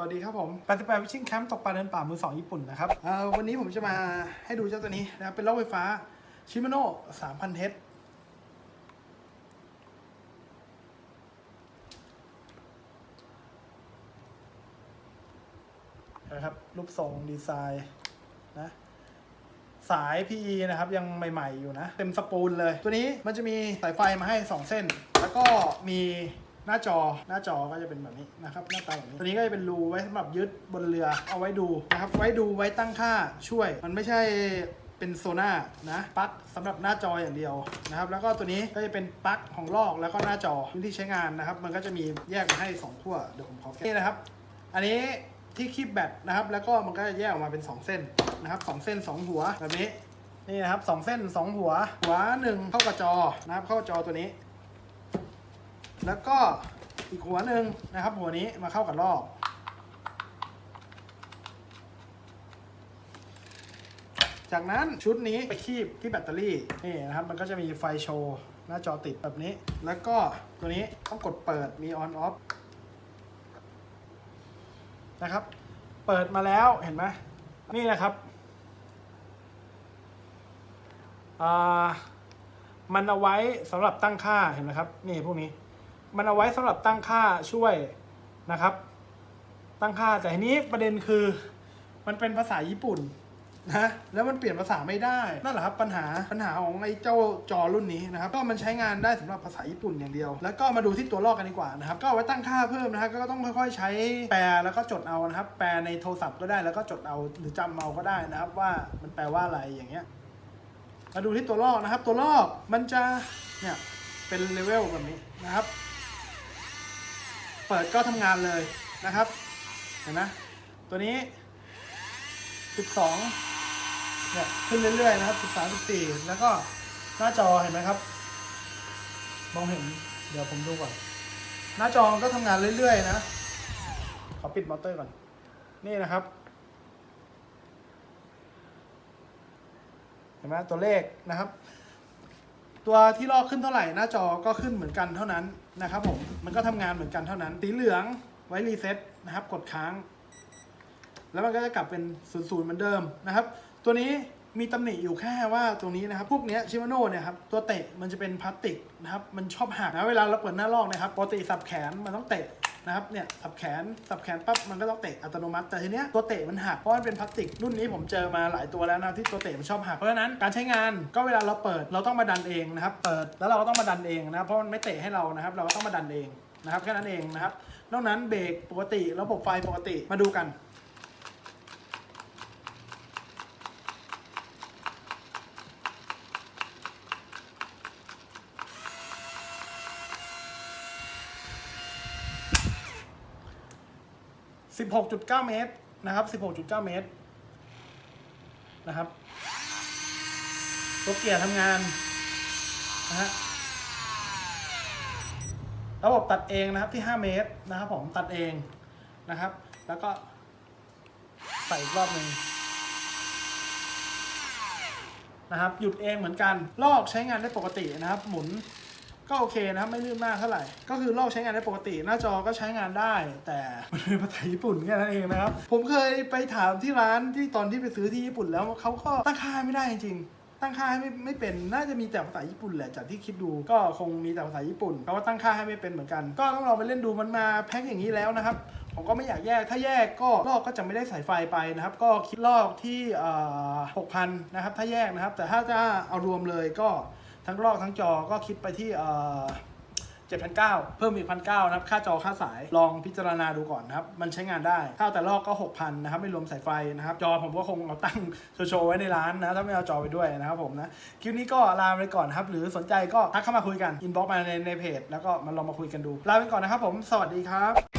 สวัสดีครับผม88 Fishing Camp ตกปลาเดินป่ามือสองญี่ปุ่นนะครับเอ่อวันนี้ผมจะมาให้ดูเจ้าตัวนี้นะครับเป็นรถไฟฟ้าชิมาโน่3,000เทสนะครับรูปทรงดีไซน์นะสาย PE นะครับยังใหม่ ๆ อยู่นะ เต็มสปูลเลย ตัวนี้มันจะมีสายไฟมาให้ 2 เส้น แล้วก็มี หน้าจอหน้าจอก็จะเป็นแบบนี้นะครับหน้าตาแบบนี้ตัวนี้ก็จะเป็นรูไว้สำหรับยึดบนเรือเอาไว้ดูนะครับไว้ดูไว้ตั้งค่าช่วย มันไม่ใช่เป็นโซน่านะปลั๊กสำหรับหน้าจออย่างเดียวนะครับแล้วก็ตัวนี้ก็จะเป็นปลั๊กของลอกแล้วก็หน้าจอพื้นที่ใช้งานนะครับ มันก็จะมีแยกมาให้สองขั้วเดี๋ยวผมขอแก้นี่นะครับ อันนี้ที่คีบแบตนะครับ แล้วก็มันก็จะแยกออกมาเป็น 2 เส้นนะครับสองเส้น 2 หัวแบบนี้นี่นะครับสองเส้น 2 หัว หัวหนึ่งเข้ากับจอนะครับเข้าจอตัวนี้ แล้วก็อีกหัวหนึ่งนะครับ หัวนี้มาเข้ากับรอบจากนั้นชุดนี้ไปคีบที่แบตเตอรี่นี่นะครับมันก็จะมีไฟโชว์หน้าจอติดแบบนี้ แล้วก็ตัวนี้ต้องกดเปิดมีออนออฟนะครับ เปิดมาแล้วเห็นไหมนี่นะครับมันเอาไว้สำหรับตั้งค่าเห็นไหมครับ นี่พวกนี้ มันเอาไว้สำหรับตั้งค่าช่วยนะครับ ตั้งค่าแต่ทีนี้ประเด็นคือ มันเป็นภาษาญี่ปุ่นนะแล้วมันเปลี่ยนภาษาไม่ได้นั่นแหละครับปัญหาปัญหาของไอ้เจ้าจอรุ่นนี้นะครับ ก็มันใช้งานได้สำหรับภาษาญี่ปุ่นอย่างเดียว แล้วก็มาดูที่ตัวลอกกันดีกว่านะครับ ก็ไว้ตั้งค่าเพิ่มนะครับก็ต้องค่อยๆใช้แปลแล้วก็จดเอานะครับ แปลในโทรศัพท์ก็ได้แล้วก็จดเอาหรือจำเอาก็ได้นะครับ ว่ามันแปลว่าอะไรอย่างเงี้ย มาดูที่ตัวลอกนะครับ ตัวลอกมันจะเนี่ยเป็นเลเวลแบบนี้นะครับ เปิดก็ทำงานเลยนะครับ เห็นไหมตัวนี้ 12เนี่ยขึ้นเรื่อยๆนะครับ 13 14 แล้วก็หน้าจอเห็นไหมครับ มองเห็นเดี๋ยวผมดูก่อน หน้าจอก็ทำงานเรื่อยๆนะ ขอปิดมอเตอร์ก่อน นี่นะครับเห็นไหมตัวเลขนะครับ ตัวที่ลอกขึ้นเท่าไหร่หน้าจอก็ขึ้นเหมือนกันเท่านั้นนะครับผมมันก็ทำงานเหมือนกันเท่านั้น สีเหลืองไว้รีเซ็ตนะครับ กดค้าง แล้วมันก็จะกลับเป็นศูนย์ศูนย์เหมือนเดิมนะครับ ตัวนี้มีตำหนิอยู่แค่ว่าตรงนี้นะครับ พวกนี้ชิมาโน่เนี่ยครับตัวเตะมันจะเป็นพลาสติกนะครับ มันชอบหักนะเวลาเราเปิดหน้าลอกนะครับปกติสับแขนมันต้องเตะ นะครับเนี่ยสับแขนสับแขนปั๊บมันก็ต้องเตะอัตโนมัติ แต่ทีเนี้ยตัวเตะมันหักเพราะมันเป็นพลาสติกรุ่นนี้ผมเจอมาหลายตัวแล้วนะที่ตัวเตะมันชอบหักเพราะฉะนั้นการใช้งานก็เวลาเราเปิดเราต้องมาดันเองนะครับเปิดแล้วเราก็ต้องมาดันเองนะเพราะมันไม่เตะให้เรานะครับ เราก็ต้องมาดันเองนะครับแค่นั้นเองนะครับนอกนั้นเบรกปกติระบบไฟปกติมาดูกัน 16.9 เมตรนะครับ 16.9 เมตรนะครับตัวเกียร์ทำงานนะฮะระบบตัดเองนะครับที่ 5 เมตรนะครับผมตัดเองนะครับ แล้วก็ใส่อีกรอบหนึ่งนะครับ หยุดเองเหมือนกัน ลอกใช้งานได้ปกตินะครับ หมุน ก็โอเคนะครับไม่ลื่นมากเท่าไหร่ ก็คือลอกใช้งานได้ปกติ หน้าจอก็ใช้งานได้ แต่มันเป็นภาษาญี่ปุ่นแค่นั้นเองนะครับ ผมเคยไปถามที่ร้านที่ตอนที่ไปซื้อที่ญี่ปุ่นแล้วเขาก็ตั้งค่าไม่ได้จริงตั้งค่าให้ไม่ไม่เป็น น่าจะมีแต่ภาษาญี่ปุ่นแหละ จากที่คิดดู ก็คงมีแต่ภาษาญี่ปุ่นเขาก็ตั้งค่าให้ไม่เป็นเหมือนกัน ก็ต้องลองไปเล่นดูมันมาแพ็คอย่างนี้แล้วนะครับ ผมก็ไม่อยากแยก ถ้าแยกก็ลอกก็จะไม่ได้สายไฟไปนะครับ ก็คิดลอกที่หกพันนะครับ ถ้าแยกนะครับ แต่ถ้าจะเอารวมเลยก็ ทั้งลอกทั้งจอก็คิดไปที่เอ่อ7,900 เพิ่มอีก1,900นะครับ ค่าจอค่าสาย ลองพิจารณาดูก่อนนะครับ มันใช้งานได้ถ้าเอาแต่ลอกก็ 6,000 นะครับ ไม่รวมสายไฟนะครับ จอผมก็คงเอาตั้งโชว์ๆไว้ในร้านนะ ถ้าไม่เอาจอไปด้วยนะครับผมนะ คลิปนี้ก็ลาไปก่อนครับ หรือสนใจก็ทักเข้ามาคุยกัน อินบ็อกซ์มาในในเพจ แล้วก็มาลองมาคุยกันดู ลาไปก่อนนะครับผม สวัสดีครับ